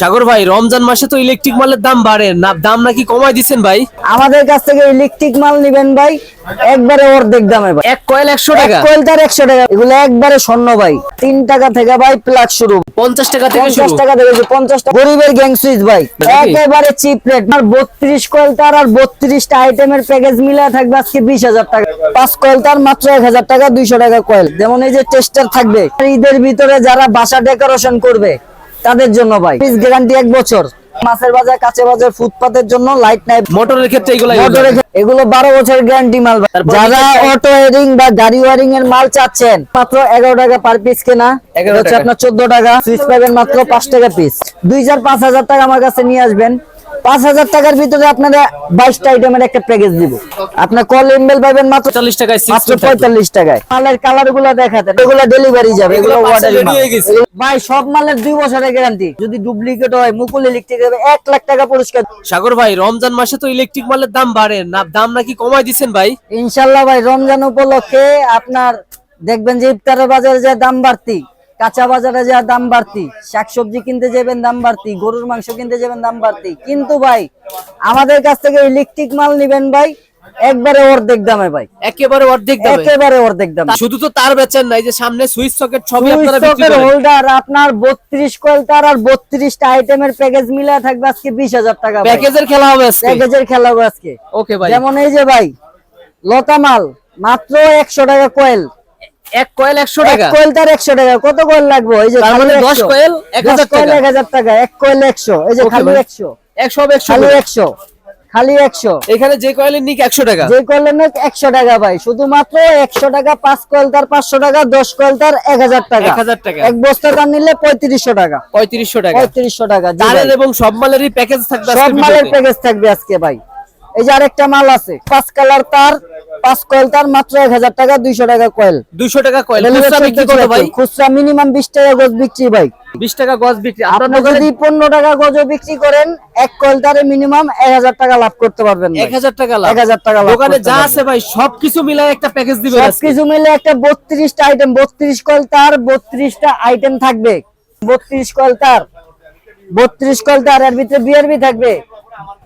সাগর ভাই রমজান মাসে তো ইলেকট্রিক মালের দাম বাড়ে। না দাম নাকি কমায় দিচ্ছেন ভাই? আমাদের কাছ থেকে ইলেকট্রিক মাল নিবেন ভাই একবারে অর্ধেক দামে ভাই। এক কয়েল একশো এক টাকা কোয়েল তার একশো টাকা। এগুলো একবারে স্বর্ণ ভাই। তিন টাকা থেকে ভাই প্লাস শুরু। পঞ্চাশ টাকা থেকে পঞ্চাশ টাকা থেকে পঞ্চাশ টাকা গরিবের গ্যাং সুইচ ভাই? একেবারে চিপ রেট আর বত্রিশ কোয়েল তার আর বত্রিশটা আইটেমের প্যাকেজ মিলে থাকবে আজকে বিশ হাজার টাকা। পাঁচ কোয়েল তার মাত্র এক হাজার টাকা দুইশো টাকা কয়েল। যেমন এই যে টেস্টার থাকবে। ঈদের ভিতরে যারা বাসা ডেকোরেশন করবে তাদের জন্য ভাই। গ্যারান্টি এক বছর। মাছের বাজার কাছে বাজার ফুটপাতের জন্য লাইট নাই মোটরের ক্ষেত্রে এগুলো মোটরের এগুলো বারো বছর গ্যারান্টি মাল যারা অটো ওয়ারিং বা গাড়ি ওয়ারিং এর মাল চাচ্ছেন মাত্র এগারো টাকা পার পিস কেনা। 11 হচ্ছে আপনার চোদ্দ টাকা। সুইচ পাবেন মাত্র পাঁচ টাকা পিস দুই চার পাঁচ হাজার টাকা আমার কাছে নিয়ে আসবেন। পাঁচ হাজার টাকার ভিতরে আপনারা বাইশটা আইটেমের একটা প্যাকেজ দিব। আপনার কল এমবেল পাবেন মাত্র পঁয়তাল্লিশ টাকায় six মাত্র পঁয়তাল্লিশ টাকায়। মালের কালারগুলো দেখাতেন এগুলো ডেলিভারি যাবে এগুলো। ভাই সব মালের দুই বছরের গ্যারান্টি যদি ডুপ্লিকেট হয় মুকুল ইলেকট্রিক এক লাখ টাকা পুরস্কার। সাগর ভাই রমজান মাসে তো ইলেকট্রিক মালের দাম বাড়ে না দাম নাকি কমায় দিচ্ছেন ভাই? ইনশাল্লাহ ভাই রমজান উপলক্ষে আপনার দেখবেন যে ইফতারের বাজারে যা দাম বাড়তি কাঁচা বাজারে যা দাম বাড়তি শাকসবজি কিনতে যাবেন দাম বাড়তি গরুর মাংস কিনতে যাবেন দাম বাড়তি। কিন্তু ভাই আমাদের কাছ থেকে ইলেকট্রিক মাল নিবেন ভাই একবারে অর্ধেক দামে ভাই। একেবারে অর্ধেক দামে। একেবারে অর্ধেক দামে। শুধু তো তার বেচেন নাই যে সামনে সুইচ সকেট সবই আপনারা বিক্রি করেন। হোল্ডার আপনার বত্রিশ কোয়েল তার আর বত্রিশটা আইটেমের প্যাকেজ মিলে থাকবে আজকে বিশ হাজার টাকা প্যাকেজের খেলা হবে আজকে। প্যাকেজের খেলা হবে আজকে। ওকে ভাই। যেমন এই যে ভাই লতা মাল মাত্র একশো টাকা কোয়েল এক কয়েল একশো এক টাকা কোয়েল তার টাকা। কত কোয়েল লাগবে? এই যে তার মানে 100 কোয়েল এক টাকা। এক টাকা। এক কোয়েল এই যে খালি হবে খালি এখানে যে কয়েলের নিক একশো টাকা। যে কোয়েলের নাক একশো টাকা ভাই। শুধুমাত্র একশো টাকা পাঁচ কোয়েল তার পাঁচশো টাকা দশ কোয়েল তার এক হাজার টাকা। 1000 টাকা। এক বস্তা তার নিলে পঁয়ত্রিশশো টাকা। পঁয়ত্রিশশো টাকা। পঁয়ত্রিশশো টাকা। জি এবং সব মালেরই প্যাকেজ থাকবে সব মালের প্যাকেজ থাকবে আজকে ভাই। এই যে আরেকটা মাল আছে পাঁচ কালার তার পাঁচ কোয়েল তার মাত্র এক হাজার টাকা দুইশো টাকা কয়েল। দুইশো টাকা কয়েল। খুচরা মিনিমাম বিশ টাকা গজ বিক্রি ভাই। বিশ টাকা গজ বিক্রি। আপনার আপনি যদি পনেরো টাকা গজ বিক্রি করেন এক কোয়েলটারে মিনিমাম এক হাজার টাকা লাভ করতে পারবেন এক হাজার টাকা লাভ। এক হাজার টাকা দোকানে যা আছে ভাই সবকিছু মিলাই একটা প্যাকেজ আজকে। সবকিছু মিলে একটা বত্রিশটা আইটেম বত্রিশ কয়েল তার বত্রিশটা আইটেম থাকবে। বত্রিশ কয়েল তার বত্রিশ কয়েল তার এর ভিতরে বিআরবি থাকবে।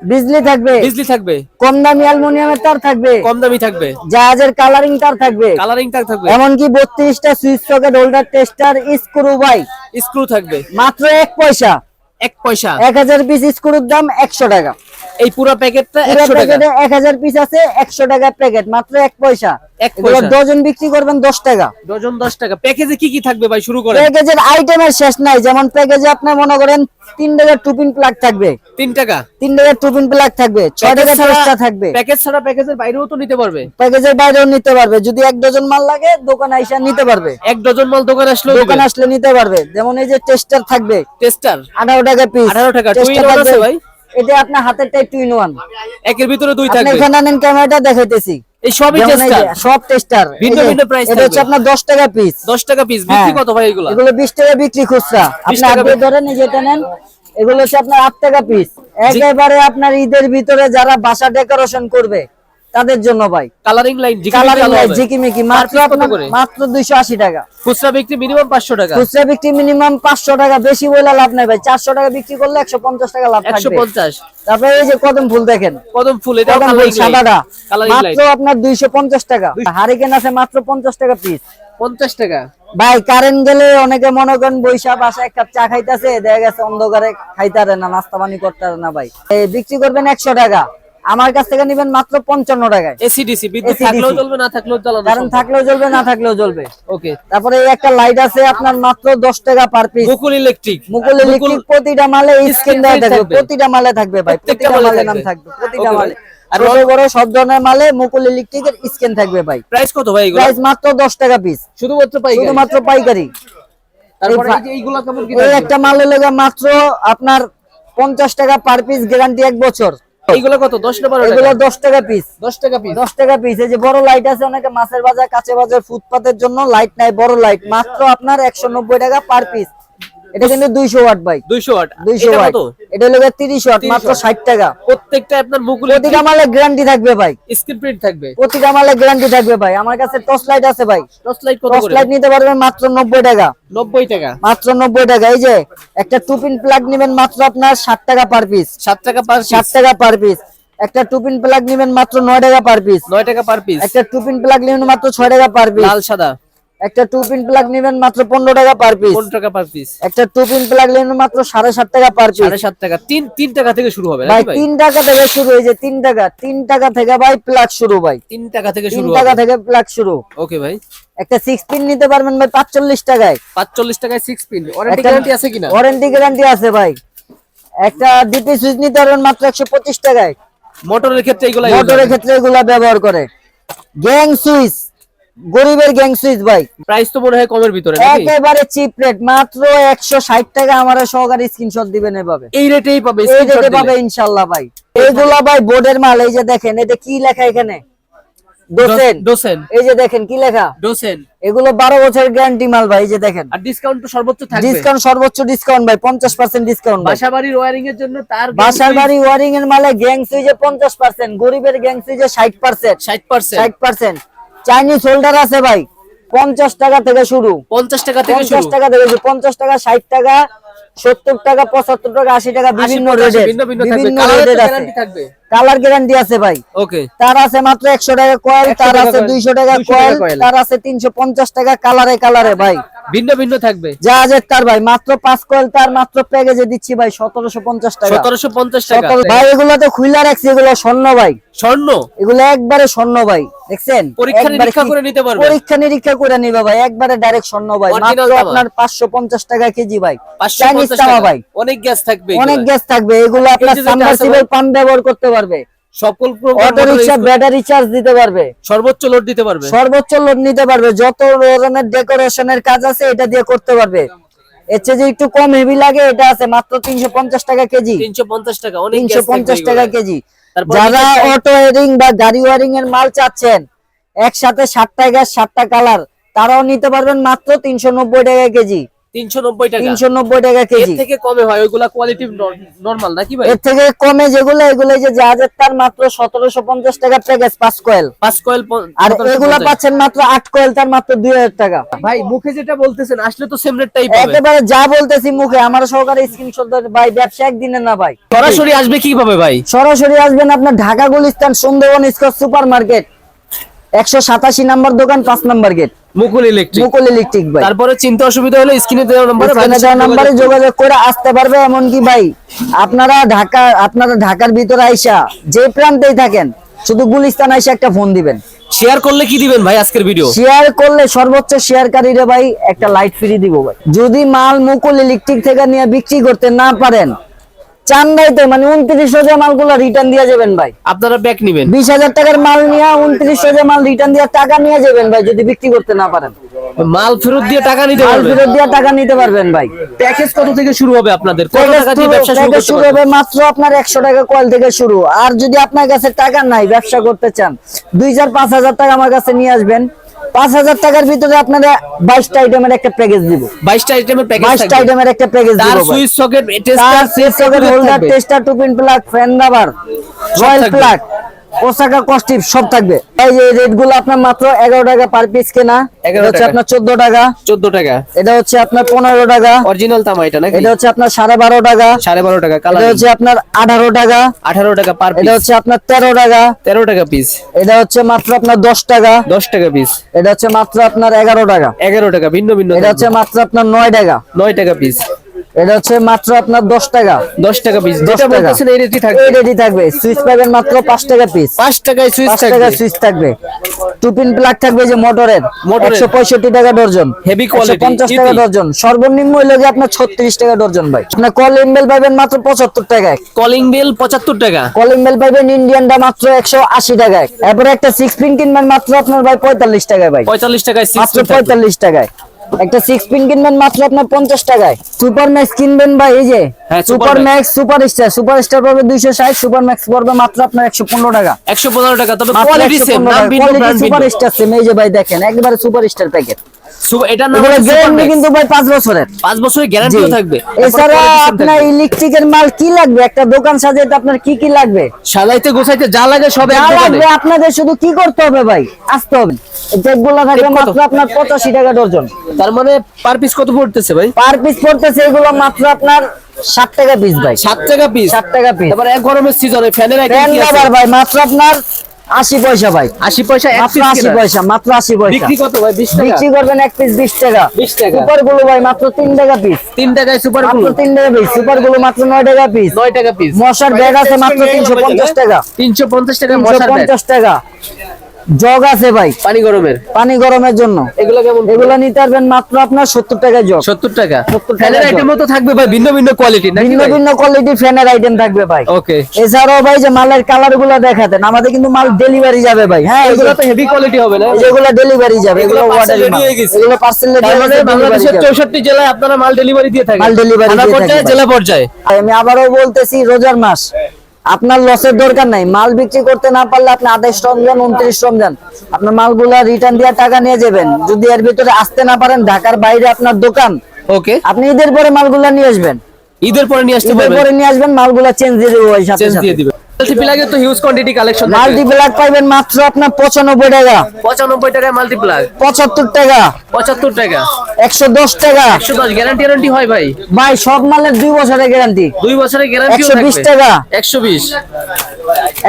বিজলি থাকবে। বিজলি থাকবে। কম দামি অ্যালুমিনিয়ামের তার থাকবে। কম দামি থাকবে। জাহাজের কালারিং তার থাকবে। কালারিং তার থাকবে। এমনকি বত্রিশটা switch socket holder tester screw by screw থাকবে। মাত্র এক পয়সা। এক পয়সা। এক হাজার পিস স্ক্রুর দাম একশো টাকা। এই পুরো প্যাকেটটা একশো টাকা। এক হাজার পিস আছে একশো টাকা প্যাকেট মাত্র এক পয়সা। এক এগুলো পয়সা। ডজন বিক্রি করবেন দশ টাকা। ডজন দশ টাকা। প্যাকেজে কি কি থাকবে ভাই? শুরু করেন। প্যাকেজের আইটেমের শেষ নাই। যেমন প্যাকেজে আপনি মনে করেন তিন টাকার টুপিন প্লাগ থাকবে। তিন টাকা। তিন টাকার টুপিন প্লাগ থাকবে। ছয় টাকার টেস্টা থাকবে। প্যাকেজ ছাড়া প্যাকেজের বাইরেও তো নিতে পারবে। প্যাকেজের বাইরেও নিতে পারবে। যদি এক ডজন মাল লাগে দোকানে আইসা নিতে পারবে। এক ডজন মাল দোকানে আসলে দোকানে আসলে নিতে পারবে। যেমন এই যে টেস্টার থাকবে। টেস্টার আঠারো টাকা পিস 18 টাকা, আছে ভাই? এটা আপনার হাতের টাইপ টু ইন ওয়ান একের ভিতরে দুই আপনি থাকবে। এখানে নেন ক্যামেরাটা দেখাইতেছি। এই সবই টেস্টার সব টেস্টার ভিন্ন ভিন্ন price এটা হচ্ছে আপনার দশ টাকা পিস দশ টাকা পিস বিক্রি হ্যাঁ। কত ভাই এগুলো? এগুলো বিশ টাকা বিক্রি খুচরা। আপনি আপনি ধরেন এই যেটা নেন এগুলো হচ্ছে আপনার আট টাকা পিস একেবারে আপনার ঈদের ভিতরে যারা বাসা ডেকোরেশন করবে তাদের জন্য ভাই। কালারিং লাইন কালারিং ঝিকিমিকি মাত্র দুইশো আশি টাকা। খুচরা বিক্রি মিনিমাম পাঁচশো টাকা। খুচরা বিক্রি মিনিমাম পাঁচশো টাকা বেশি বলে লাভ নাই ভাই। চারশো টাকা বিক্রি করলে একশো পঞ্চাশ টাকা লাভ একশো থাকবে পঞ্চাশ। তারপরে এই যে কদম ফুল দেখেন। কদম ফুল এটা ফুল সাদাটা। মাত্র আপনার দুইশো পঞ্চাশ টাকা। হারিকেন আছে মাত্র পঞ্চাশ টাকা পিস পঞ্চাশ টাকা। ভাই কারেন্ট গেলে অনেকে মনে করেন বৈশা বাসায় এক কাপ চা খাইতেছে দেখা গেছে অন্ধকারে খাইতারে না নাস্তা পানি করতারে না ভাই। বিক্রি করবেন একশো টাকা। আমার কাছ থেকে নিবেন মাত্র পঞ্চান্ন টাকায়। এসিডিসি বিদ্যুৎ থাকলেও চলবে না থাকলেও চালানো কারণ থাকলেও চলবে না থাকলেও চলবে ওকে তারপরে এই একটা লাইট আছে আপনার মাত্র দশ টাকা per piece Mukul electric Mukul electric প্রতিটা মালে স্ক্রিন দেওয়া থাকবে। প্রতিটা মালে থাকবে ভাই প্রত্যেকটা প্রতিটা মালে নাম থাকবে। প্রতিটা মালে। আর বড় বড় সব ধরনের মালে মুকুল ইলেকট্রিকের স্ক্রিন থাকবে ভাই। প্রাইস কত ভাই এগুলো? প্রাইস মাত্র দশ টাকা পিস শুধুমাত্র পাই শুধুমাত্র পাইকারি। তারপরে এইগুলা কেমন কি একটা মালের লেগে মাত্র আপনার পঞ্চাশ টাকা পার পিস গ্যারান্টি এক বছর। এইগুলা কত? দশ টাকা বারো এগুলো টাকা? দশ টাকা পিস দশ টাকা পিস দশ টাকা পিস এই যে বড় লাইট আছে অনেকে মাছের বাজার কাঁচে বাজার ফুটপাতের জন্য লাইট নাই বড় লাইট মাত্র আপনার একশো নব্বই টাকা পার পিস এটা কিন্তু দুইশো ওয়াট ভাই দুইশো ওয়াট। দুইশো এটা ওয়াট। এটা হলো তিরিশ ওয়াট মাত্র watt। ষাট টাকা। প্রত্যেকটা আপনার মুকুল প্রতিটা মালে গ্যারান্টি থাকবে ভাই। স্ক্রিন প্রিন্ট থাকবে। প্রতিটা মালে গ্যারান্টি থাকবে ভাই। আমার কাছে টর্চ লাইট আছে ভাই। টর্চ লাইট কত টর্চ লাইট নিতে পারবেন মাত্র নব্বই টাকা। নব্বই টাকা। মাত্র নব্বই টাকা। এই যে একটা টু পিন প্লাগ নিবেন মাত্র আপনার ষাট টাকা পার পিস সাত টাকা পার ষাট টাকা পার পিস একটা টু পিন প্লাগ নিবেন মাত্র নয় টাকা পার পিস নয় টাকা পার পিস একটা টু পিন প্লাগ নিবেন মাত্র ছয় টাকা পার পিস লাল সাদা। একটা টু পিন প্লাগ নিবেন মাত্র পনেরো টাকা পার পিস পনেরো টাকা পার পিস একটা টু পিন প্লাগ নিবেন মাত্র সাড়ে সাত টাকা পার পিস সাড়ে সাত টাকা। তিন তিন টাকা থেকে শুরু হবে ভাই তিন টাকা থেকে শুরু হয়েছে তিন টাকা তিন টাকা থেকে ভাই প্লাগ শুরু ভাই। তিন টাকা থেকে তিন শুরু টাকা থেকে প্লাগ শুরু। ওকে ভাই। একটা সিক্স পিন নিতে পারবেন ভাই পাঁচচল্লিশ টাকায়। পাঁচচল্লিশ টাকায় সিক্স পিন ওয়ারেন্টি গ্যারান্টি আছে কিনা? ওয়ারেন্টি গ্যারান্টি আছে ভাই। একটা ডিপি সুইচ নিতে পারবেন মাত্র একশো পঁচিশ টাকায়। মোটরের ক্ষেত্রে এগুলো মোটরের ক্ষেত্রে এগুলা ব্যবহার করে। গ্যাং সুইচ গরিবের গ্যাং সুইচ ভাই। প্রাইস তো মনে হয় কমের ভিতরে একেবারে চিপ রেট মাত্র একশো ষাট টাকা আমার সহকারী স্ক্রিনশট দিবেন এভাবে। এই রেটেই পাবে এই রেটে পাবে ইনশাল্লাহ ভাই। এইগুলা ভাই বোর্ডের মাল এই যে দেখেন এটা কি লেখা এখানে? ডোসেন ডোসেন এই যে দেখেন কি লেখা? ডোসেন এগুলো বারো বছরের গ্যারান্টি মাল ভাই এই যে দেখেন। আর ডিসকাউন্ট তো সর্বোচ্চ থাকবে। ডিসকাউন্ট সর্বোচ্চ ডিসকাউন্ট ভাই পঞ্চাশ পার্সেন্ট ডিসকাউন্ট ভাই। বাসা বাড়ির ওয়ারিং এর জন্য তার বাসার বাড়ি ওয়ারিং এর মালে গ্যাং পঞ্চাশ পার্সেন্ট গরিবের গ্যাং ষাট পার্সেন্ট ষাট পার্সেন্ট চাইনিজ হোল্ডার আছে ভাই। পঞ্চাশ টাকা থেকে শুরু। পঞ্চাশ টাকা থেকে পঞ্চাশ টাকা থেকে শুরু। পঞ্চাশ টাকা ষাট টাকা সত্তর টাকা পঁচাত্তর টাকা আশি টাকা বিভিন্ন কালার গ্যারান্টি আছে। ভাই। ওকে তার আছে মাত্র একশো টাকা কয়েল তার আছে দুইশো টাকা 200 কয়েল তার আছে তিনশো পঞ্চাশ টাকা কালারে কালারে ভাই। ভিন্ন ভিন্ন থাকবে। যা জাহাজের তার ভাই মাত্র পাঁচ কয়েল তার মাত্র প্যাকেজে দিচ্ছি ভাই সতেরোশো পঞ্চাশ টাকা। সতেরোশো পঞ্চাশ টাকা। ভাই এগুলো তো খুইলা রাখছি এগুলো স্বর্ণ ভাই। স্বর্ণ? এগুলো একবারে স্বর্ণ ভাই দেখছেন? পরীক্ষা নিরীক্ষা করে নিতে পারবে। পরীক্ষা নিরীক্ষা করে নিবে ভাই একবারে ডাইরেক্ট স্বর্ণ ভাই মাত্র আপনার পাঁচশো পঞ্চাশ টাকা কেজি ভাই। পাঁচশো চাইনিজ তামা টাকা। ভাই। অনেক গ্যাস থাকবে অনেক গ্যাস থাকবে এগুলো আপনার সাবমার্সিবল পাম্প ব্যবহার করতে পারবে। সকল অটো রিক্সা ব্যাটারি চার্জ দিতে পারবে। সর্বোচ্চ লোড দিতে পারবে। সর্বোচ্চ লোড নিতে পারবে। যত ধরনের ডেকোরেশনের কাজ আছে এটা দিয়ে করতে পারবে। এর চেয়ে যে একটু কম হেভি লাগে এটা আছে মাত্র তিনশো পঞ্চাশ টাকা কেজি। তিনশো পঞ্চাশ টাকা অনেক। টাকা কেজি। যারা অটো ওয়ারিং বা গাড়ি ওয়ারিং এর মাল চাচ্ছেন একসাথে সাতটা গ্যাস সাতটা কালার তারাও নিতে পারবেন মাত্র তিনশো নব্বই টাকা কেজি। টাকা। এর থেকে কমে হয় ওইগুলা কোয়ালিটি নরমাল নাকি ভাই? এর থেকে কমে যেগুলো এগুলো যে জাহাজের তার মাত্র প্যাকেজ কয়েল কয়েল আর এগুলা পাচ্ছেন মাত্র কয়েল তার মাত্র দুই হাজার টাকা। ভাই মুখে যেটা বলতেছেন আসলে তো সেম রেটটাই পাবে একেবারে যা বলতেছি মুখে আমার সহকারে স্ক্রিনশট ভাই ব্যবসা একদিনে না ভাই। সরাসরি আসবে কীভাবে ভাই? সরাসরি আসবেন আপনার Dhaka Gulistan Sundarban square super market একশো সাতাশি নাম্বার দোকান পাঁচ number gate Mukul electric Mukul electric ভাই। তারপরে চিন্তা অসুবিধা হলে স্ক্রিনে দেওয়া নাম্বারে এখানে দেওয়া নাম্বারে যোগাযোগ করে আসতে পারবে এমনকি ভাই আপনারা ঢাকা আপনারা ঢাকার ভিতরে আইসা যে প্রান্তেই থাকেন শুধু গুলিস্তান আইসা একটা ফোন দিবেন। শেয়ার করলে কি দিবেন ভাই আজকের ভিডিও শেয়ার করলে সর্বোচ্চ শেয়ারকারীরা ভাই একটা লাইট ফ্রি দিব ভাই। যদি মাল মুকুল ইলেকট্রিক থেকে নিয়ে বিক্রি করতে না পারেন মানে উনত্রিশ হাজার মালগুলো রিটার্ন দিয়ে যাবেন ভাই। আপনারা ব্যাক নিবেন। বিশ হাজার টাকার মাল নিয়ে উনত্রিশ হাজার মাল রিটার্ন দিয়ে টাকা নিয়ে যাবেন ভাই যদি বিক্রি করতে না পারেন। মাল ফেরত দিয়ে টাকা নিতে মাল ফেরত দিয়ে টাকা নিতে পারবেন ভাই। প্যাকেজ কত থেকে শুরু হবে আপনাদের? কত টাকা দিয়ে শুরু- ব্যবসা শুরু শুরু হবে মাত্র আপনার একশো টাকা কয়েল থেকে শুরু। আর যদি আপনার কাছে টাকা নাই ব্যবসা করতে চান দুই চার পাঁচ হাজার টাকা আমার কাছে নিয়ে আসবেন। পাঁচ হাজার টাকার ভিতরে আপনারা বাইশটা আইটেমের একটা প্যাকেজ দিব। 22টা আইটেমের প্যাকেজ বাইশটা আইটেমের একটা প্যাকেজ দিব। Switch socket tester switch socket holder tester two pin plug fan rubber royal plug Osaka কস্টিপ সব থাকবে। এই যে রেটগুলো আপনার মাত্র এগারো টাকা পার পিস কেনা 11 এটা হচ্ছে আপনার চোদ্দ টাকা। 14 টাকা। এটা হচ্ছে আপনার পনেরো টাকা। অরিজিনাল তামা এটা নাকি? এটা হচ্ছে আপনার সাড়ে বারো টাকা। সাড়ে বারো টাকা কালার এটা হচ্ছে আপনার আঠারো টাকা। আঠারো টাকা পার এটা হচ্ছে আপনার তেরো টাকা। তেরো টাকা পিস এটা হচ্ছে মাত্র আপনার দশ টাকা। দশ টাকা পিস এটা হচ্ছে মাত্র আপনার এগারো টাকা। এগারো টাকা ভিন্ন ভিন্ন এটা হচ্ছে মাত্র আপনার নয় টাকা। নয় টাকা পিস এটা হচ্ছে মাত্র আপনার দশ টাকা। দশ টাকা পিস 10 যেটা টাকা। বলতেছেন এই রেটই থাকবে। এই থাকবে। সুইচ পাবেন মাত্র পাঁচ টাকা পিস পাঁচ টাকায় সুইচ টাকা সুইচ থাকবে। টু পিন প্লাগ থাকবে যে মোটরের। একশো পঁয়ষট্টি টাকা ডর্জন। Heavy quality, পঞ্চাশ টাকা ডর্জন। সর্বনিম্ন হইলে যে আপনার ছত্রিশ টাকা ডর্জন ভাই। আপনার কল ইমেল পাবেন মাত্র পঁচাত্তর টাকায়। কলিং বেল পঁচাত্তর টাকা। কলিং বেল পাইবেন ইন্ডিয়ানটা মাত্র একশো আশি টাকায়। এরপরে একটা সিক্স পিন কিনবেন মাত্র আপনার ভাই পঁয়তাল্লিশ টাকায় ভাই। পঁয়তাল্লিশ টাকায় মাত্র পঁয়তাল্লিশ টাকায়। একটা সিক্স পিন কিনবেন মাত্র আপনার পঞ্চাশ টাকায়। সুপার ম্যাক্স কিনবেন ভাই এই যে super max super star super star পড়বে দুইশো ষাট সুপার ম্যাক্স পড়বে মাত্র আপনার একশো পনেরো টাকা। একশো পনেরো টাকা তবে সুপার স্টার সেম এই যে ভাই দেখেন একবারে সুপার স্টার প্যাকেট এটার নাম এগুলো হচ্ছে Super গ্যারান্টি কিন্তু ভাই পাঁচ বছরের। পাঁচ বছরের গ্যারান্টিও থাকবে। এছাড়া তারপর quality same আপনার ইলেকট্রিকের মাল কি লাগবে? একটা দোকান সাজাইতে আপনার কি কি লাগবে? সাজাইতে গোছাইতে যা লাগে সব এক লাগবে আপনাদের শুধু কি করতে হবে ভাই? আসতে হবে। টেপগুলো থাকবে মাত্র আপনার পঁচাশি টাকা ডজন। তার মানে পার পিস কত পড়তেছে ভাই? পার পিস পড়তেছে এগুলো মাত্র আপনার সাত টাকা পিস ভাই। সাত টাকা পিস সাত টাকা পিস তারপর এক গরমের সিজনে ফ্যানের ফ্যান কি আছে? ভাই মাত্র আপনার আশি পয়সা ভাই। আশি পয়সা মাত্র আশি পয়সা মাত্র আশি পয়সা। বিক্রি কত ভাই? বিশ টাকা? বিক্রি করবেন এক পিস বিশ টাকা। 20 টাকা। সুপারগুলো ভাই মাত্র তিন টাকা পিস তিন টাকায় সুপারগুলো তিন টাকা পিস সুপারগুলো মাত্র নয় টাকা পিস নয় টাকা পিস মশার ব্যাগ আছে মাত্র তিনশো পঞ্চাশ টাকা। তিনশো পঞ্চাশ টাকা মশার পঞ্চাশ টাকা। জগ আছে ভাই। পানি গরমের? পানি গরমের জন্য। এগুলো কেমন এগুলো নিতে পারবেন মাত্র আপনার সত্তর টাকা জগ। সত্তর টাকা? ফ্যানের জগ। আইটেমও তো থাকবে ভাই ভিন্ন ভিন্ন কোয়ালিটি ভিন্ন ভিন্ন কোয়ালিটির ফ্যানের আইটেম থাকবে ভাই। ওকে এছাড়াও ভাই যে মালের কালারগুলো দেখাতেন আমাদের কিন্তু মাল ডেলিভারি যাবে ভাই। হ্যাঁ এগুলো এগুলো তো হেভি কোয়ালিটি হবে না? যেগুলো ডেলিভারি যাবে এগুলো এগুলো। হয়ে গেছে। এগুলো পার্সেল তার মানে বাংলাদেশের চৌষট্টি জেলায় আপনারা মাল ডেলিভারি দিয়ে থাকেন। মাল ভাই। জেলা পর্যায়ে? আমি আবারও বলতেছি রোজার মাস। আপনার লসের দরকার নাই। মাল বিক্রি করতে না পারলে আপনি আঠাইশ রমজান উনত্রিশ রমজান আপনার মালগুলা রিটার্ন দিয়ে টাকা নিয়ে যাবেন। যদি এর ভিতরে আসতে না পারেন ঢাকার বাইরে আপনার দোকান। ওকে। আপনি ঈদের পরে মালগুলা নিয়ে আসবেন। ঈদের পরে নিয়ে আসতে পরে নিয়ে আসবেন মালগুলা চেঞ্জ দিয়ে দেবো চেঞ্জ দিয়ে দিবেন। মাল্টিপ্লাগের তো huge quantity collection multi black পাইবেন মাত্র আপনার পঁচানব্বই টাকা। পঁচানব্বই টাকায় মাল্টিপ্লাগ পঁচাত্তর টাকা। পঁচাত্তর টাকা। একশো দশ টাকা। একশো দশ গ্যারান্টি গ্যারান্টি হয় ভাই। ভাই সব মালের দুই বছরের গ্যারান্টি দুই বছরের গ্যারান্টি 120 টাকা। একশো বিশ।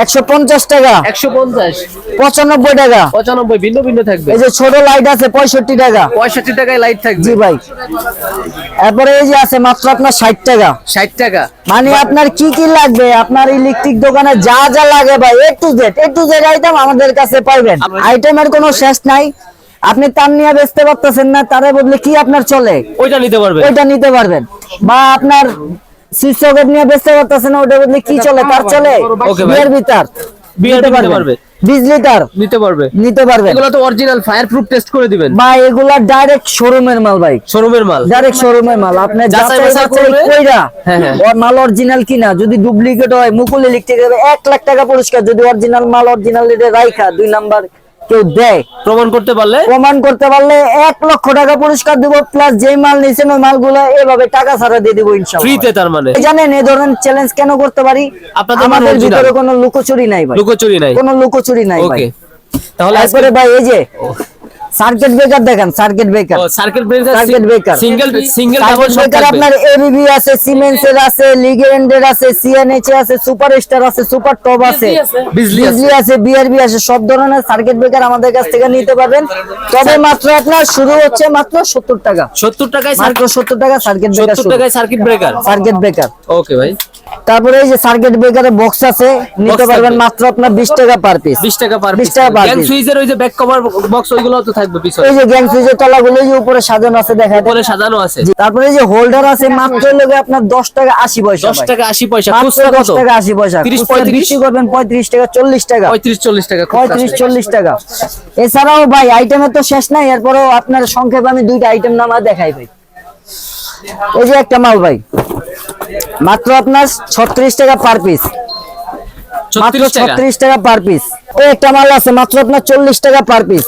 একশো পঞ্চাশ টাকা। একশো পঞ্চাশ। পঁচানব্বই টাকা। পঁচানব্বই ভিন্ন ভিন্ন থাকবে। এই যে ছোট লাইট আছে পঁয়ষট্টি টাকা। পঁয়ষট্টি টাকায় লাইট থাকবে। জি ভাই। এরপরে এই যে আছে মাত্র আপনার ষাট টাকা। ষাট টাকা। মানে আপনার কি কি লাগবে? আপনার ইলেকট্রিক দোকানে যা যা লাগে ভাই A to Z A to Z item আমাদের কাছে পাইবেন। আইটেমের কোনো শেষ নাই। আপনি তার নিয়ে বেচতে পারতেছেন না তারে বদলে কি আপনার চলে? ওইটা নিতে পারবেন। ওইটা নিতে পারবেন। বা আপনার সুইচ সকেট নিয়ে বেচতে পারতেছেন না ওইটা বদলে কি চলে? তার চলে। বিয়ের ভিতর। নিতে পারবে। বিশ লিটার? নিতে পারবে। নিতে পারবেন এগুলো তো অরিজিনাল ফায়ার টেস্ট করে দিবেন। বা এগুলা ডাইরেক্ট শোরুমের মাল ভাই। শোরুমের মাল। ডাইরেক্ট শোরুমের মাল। আপনি যাচাই যাচাই বাছাই বাছাই কইরা হ্যাঁ, হ্যাঁ। ওর মাল অরিজিনাল কিনা যদি ডুপ্লিকেট হয় মুকুল ইলেকট্রিক এক লাখ টাকা পুরস্কার যদি অরিজিনাল মাল অরিজিনাল রাইখা দুই নাম্বার কেউ দেয়। প্রমাণ করতে পারলে? প্রমাণ করতে পারলে এক লক্ষ টাকা পুরস্কার দিব প্লাস যে মাল নিয়েছেন ওই মালগুলো এভাবে টাকা ছাড়া দিয়ে দিব ফ্রিতে তার মানে? জানেন এই ধরনের চ্যালেঞ্জ কেন করতে পারি? আমাদের ভিতরে কোনো লুকোচুরি নাই ভাই। লুকোচুরি নাই? কোনো লুকোচুরি নাই ভাই। তাহলে আজকে ভাই এই যে সার্কিট ব্রেকার দেখেন circuit breaker circuit breaker Circuit breaker। Single single double circuit breaker আপনার এবিবি আছে সিমেন্স এর আছে লিগেন্ডের আছে সিএনএইচ আছে সুপার স্টার আছে। সুপার টপ আছে। বিজলি আছে। বিআরবি আছে সব ধরনের সার্কিট ব্রেকার আমাদের কাছ থেকে নিতে পারবেন। তবে মাত্র আপনার শুরু হচ্ছে মাত্র সত্তর টাকা। 70 টাকায় মাত্র সত্তর টাকা সার্কিট ব্রেকার 70 টাকায় circuit breaker circuit breaker okay ভাই। তারপরে এই যে সার্কিট ব্রেকারের বক্স আছে নিতে পারবেন মাত্র আপনার বিশ টাকা পার পিস 20 টাকা পার পিস 20 টাকা per গ্যাং piece। সুইচের ওই যে ব্যাক কভার বক্স ওইগুলো তো থাকবে পিছনে। এই যে গ্যাং সুইচের তলাগুলো এই যে উপরে সাজানো আছে দেখা উপরে সাজানো আছে। তারপরে এই যে হোল্ডার আছে মাত্র লোকে আপনার দশ টাকা আশি পয়সা 10 টাকা 80 পয়সা খুচরা কত? টাকা আশি পয়সা। 30 খুচরা 35 বিক্রি করবেন পঁয়ত্রিশ টাকা চল্লিশ টাকা। 35 40 টাকা খুচরা। পঁয়ত্রিশ চল্লিশ টাকা। এছাড়াও ভাই আইটেমের তো শেষ নাই এরপরেও আপনার সংক্ষেপে আমি দুইটা আইটেম নামা দেখাই ভাই। এই যে একটা মাল ভাই। মাত্র আপনার ছত্রিশ টাকা পার পিস মাত্র ছত্রিশ টাকা? পার পিস একটা মাল আছে মাত্র আপনার চল্লিশ টাকা পার পিস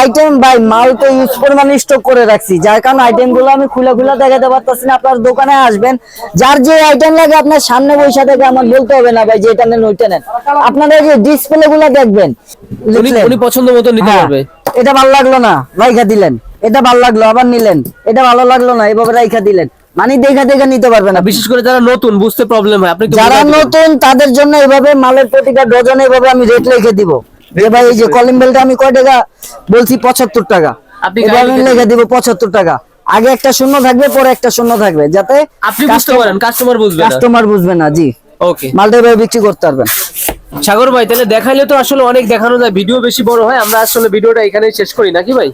আইটেম ভাই মাল তো ইউজ পরিমাণ স্টক করে রাখছি। যার কারণে আইটেমগুলো আমি খুলে খুলে দেখাতে পারতেছি না আপনার দোকানে আসবেন। যার যে আইটেম লাগে আপনার সামনে বৈশা থেকে আমার বলতে হবে না ভাই যে এটা নেন ওইটা নেন। আপনাদের যে ডিসপ্লে গুলো দেখবেন উনি পছন্দ মতো নিতে হ্যাঁ, পারবে। এটা ভালো লাগল না রাইখা দিলেন। এটা ভালো লাগল আবার নিলেন। এটা ভালো লাগল না এভাবে রাইখা দিলেন। মানে দেখা দেখা নিতে পারবে না। বিশেষ করে যারা নতুন বুঝতে প্রবলেম হয়। আপনি যারা নতুন তাদের জন্য এভাবে মালের প্রতিটা ডজনে এভাবে আমি রেট লিখে দিব। যে ভাই এই যে কলিং বেলটা আমি কয় টাকা? বলছি পঁচাত্তর টাকা। আপনি এভাবে লিখে দিব পঁচাত্তর টাকা। আগে একটা শূন্য থাকবে পরে একটা শূন্য থাকবে যাতে আপনি বুঝতে পারেন কাস্টমার বুঝবে না। কাস্টমার বুঝবে না জি। ওকে মালটা এভাবে বিক্রি করতে পারবেন। সাগর ভাই তাহলে দেখাইলে তো আসলে অনেক দেখানো যায় ভিডিও বেশি বড় হয় আমরা আসলে ভিডিওটা এখানেই শেষ করি নাকি ভাই?